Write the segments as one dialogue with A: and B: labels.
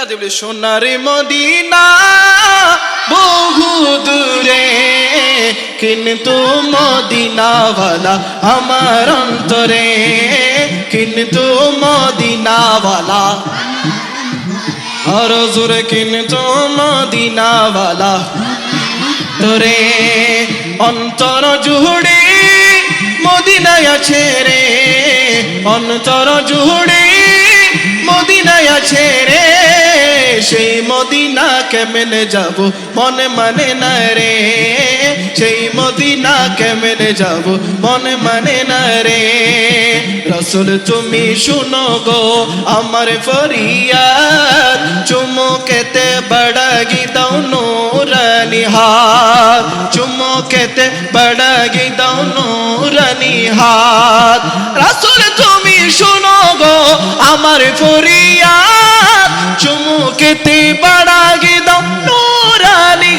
A: চিৎকার দেবলে সোনার মদিনা, বহু দূরে কিন্তু মদিনাওয়ালা আমার অন্তরে, কিন্তু মদিনাওয়ালা। আর জোরে, কিন্তু মদিনাওয়ালা। তোরে অন্তর জুড়ে মদিনায় আছে রে, অন্তর জুড়ে মদিনায় আছে সেই মদিনা কেমনে যাব, মনে মানে না রে। সেই মদিনা কেমনে যাব, মনে মানে না রে। রসুল, তুমি শুনো গো, আমার ফরিয়াদ। চুমুকেতে বড়গি দাও নূরানি হাত। চুমুকেতে বড়গি দাও নূরানি হাত। রসুল, তুমি শুনো গো, আমার ফরিয়াদ। চুমুকেতে বড়গি দাও নূরানি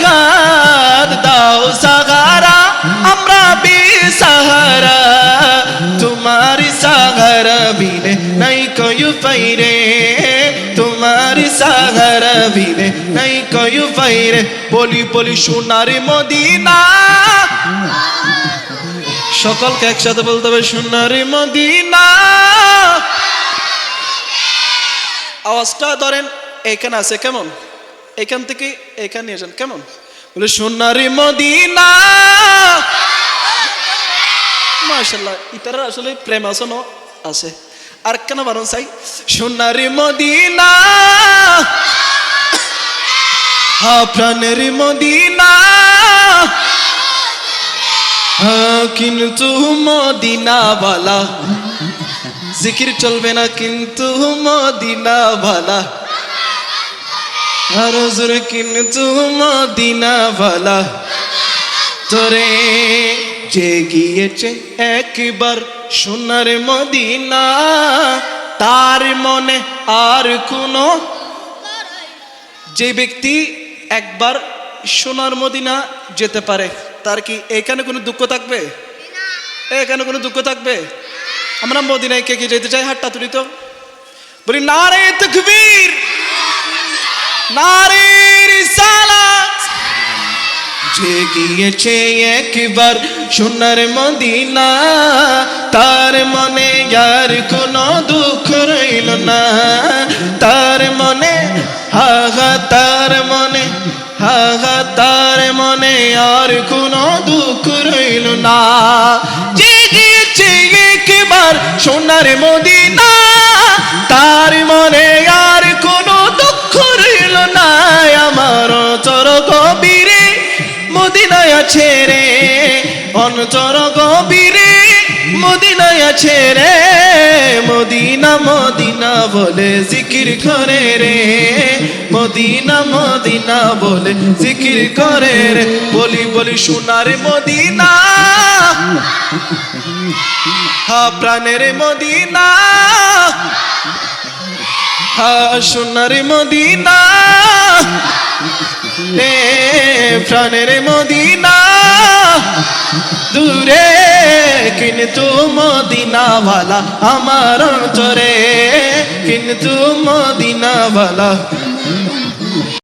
A: সাগর বিনে নাই কয়ু পাইরে তোমারি পাইরে বলি বলি সকলকে একসাথে বলতে হবে, সোনারে মদিনা। আওয়াজটা ধরেন এখানে আছে কেমন? এখান থেকে এখানে নিয়ে যান, কেমন? বলে, সোনারে মদিনা। মাশাল্লাহ ইতারা আসলে প্রেম আছে ন আছে। আর কেন বারণ চাই? সোনারি মদিনা। হা, প্রাণের মদিনা। কিন্তু মদিনা বালা জিকির চলবে না, কিন্তু মদিনা আর জোরে কিন্তু মদিনা বালা তোরে যে গিয়েছে একবার সোনার মদিনা তার মনে আর কোনো যে ব্যক্তি একবার সোনার মদিনা যেতে পারে তার কি এখানে কোনো দুঃখ থাকবে এখানে কোনো দুঃখ থাকবে আমরা মদিনায় কে কে যেতে চাই হাটটা তুলি তো বলি নারে তকবীর নারে রিসালাত যে গিয়েছে একবার সোনার মদিনা। তার মনে আর কোনো দুঃখ রইল না। তার মনে হাহা তার মনে হাহা তার মনে আর কোনো দুঃখ রইল না। যে গিয়েছে একবার সোনার মদিনা। মদিনায় আছে রে। অন্তর গভীরে মদিনায় আছে রে। মদিনা মদিনা বলে জিকির করে রে। মদিনা মদিনা বলে জিকির করে রে। বলি বলি সোনার মদিনা। হা, প্রাণের মদিনা। হা, সোনার মদিনা। প্রাণের মদিনা। দূরে কিন্তু মদিনাওয়ালা আমার অন্তরে। কিন্তু মদিনাওয়ালা